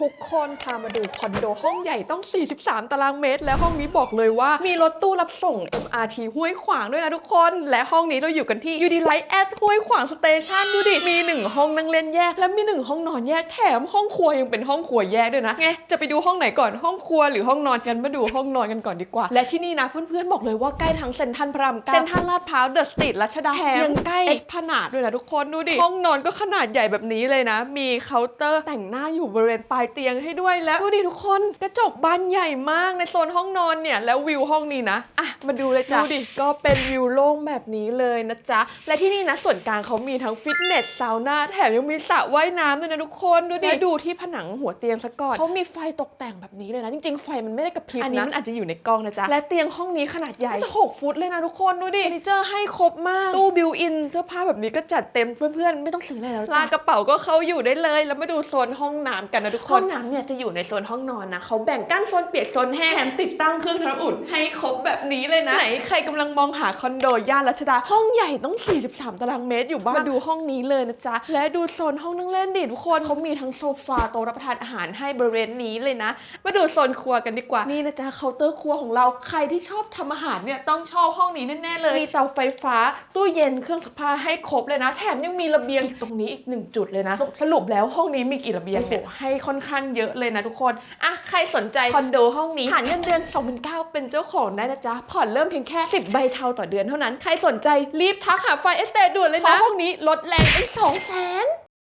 ทุกคนพามาดูคอนโดห้องใหญ่ต้อง 43 ตารางเมตร และห้องนี้บอกเลยว่ามีรถตู้รับส่ง MRT ห้วยขวางด้วยนะทุกคน และห้องนี้เราอยู่กันที่ u d l i g h t at ห้วยขวางสเตชันดูดิ มี 1 ห้องนั่งเล่นแยก และมี 1 ห้องนอนแยกแถมห้องครัวยังเป็นห้องครัวแยกด้วยนะไงจะไปดูห้องไหนก่อนห้องครัวหรือห้องนอนกันมาดูห้องนอนกันก่อนดีกว่า และที่นี่นะเพื่อนๆบอกเลยว่าใกล้ทั้งเซ็นทรัลพระรามเก้าเซ็นทรัลลาดพร้าวเดอะสตรีทรัชดาแถมยังใกล้เอ็กพนาดด้วยนะทุกคนดูดิห้องนอนก็ขนาดใหญ่แบบนี้เลยนะ มีเคาน์เตอร์แต่งหน้าอยู่บริเวณปลายเตียงให้ด้วยแล้วดูดิทุกคนกระจกบานใหญ่มากในโซนห้องนอนเนี่ยแล้ววิวห้องนี้นะอะมาดูเลยจ้ะดูดิก็เป็นวิวโล่งแบบนี้เลยนะจ๊ะและที่นี่นะส่วนกลางเขามีทั้งฟิตเนสซาวน่าแถมยังมีสระว่ายน้ำด้วยนะทุกคนดูดิและดูที่ผนังหัวเตียงซะก่อนเขามีไฟตกแต่งแบบนี้เลยนะจริง ๆ ไฟมันไม่ได้กระพริบนะอันนี้มันอาจจะอยู่ในกล้องนะจ๊ะและเตียงห้องนี้ขนาดใหญ่จะ6ฟุตเลยนะทุกคนดูดิเฟอร์นิเจอร์ให้ครบมากตู้บิวอินเสื้อผ้าแบบนี้ก็จัดเต็มเพื่อนๆไม่ต้องซื้ออะไรแล้วจ้ะลากระเป๋าก็เข้าอยู่ได้เลย แล้วมาดูโซนห้องน้ำกันนะทุกคนห้องน้ำเนี่ยจะอยู่ในโซนห้องนอนนะเขาแบ่งกั้นโซนเปียกโซนแห้งแถมติดตั้งเครื่องทำน้ำอุ่นให้ครบแบบนี้เลยนะ ไหนใครกำลังมองหาคอนโดย่านรัชดา ห้องใหญ่ต้อง 43 ตารางเมตรอยู่บ้านมาดูห้องนี้เลยนะจ๊ะ และดูโซนห้องนั่งเล่นดิทุกคนเขามีทั้งโซฟาโต๊ะรับประทานอาหารให้บริเวณนี้เลยนะ มาดูโซนครัวกันดีกว่านี่นะจ๊ะเคาน์เตอร์ครัวของเราใครที่ชอบทำอาหารเนี่ยต้องชอบห้องนี้แน่ๆเลยมีเตาไฟฟ้าตู้เย็นเครื่องซักผ้าให้ครบเลยนะ แถมยังมีระเบียงอีกตรงนี้อีกหนึ่งจุดเลยนะ สรุปแล้วห้องนี้มีกี่ระเบียงเนี่ยให้ค่อนข้างเยอะเลยนะทุกคนอะใครสนใจคอนโดห้องนี้ผ่านเงินเดือน2009เป็นเจ้าของได้นะจ๊ะ ผ่อนเริ่มเพียงแค่ 10 ใบเทาต่อเดือนเท่านั้น ใครสนใจรีบทักหาไฟเอสเตด่วนเลยนะเพราะห้องนี้ลดแรงเป็น2 0 0 0 0 0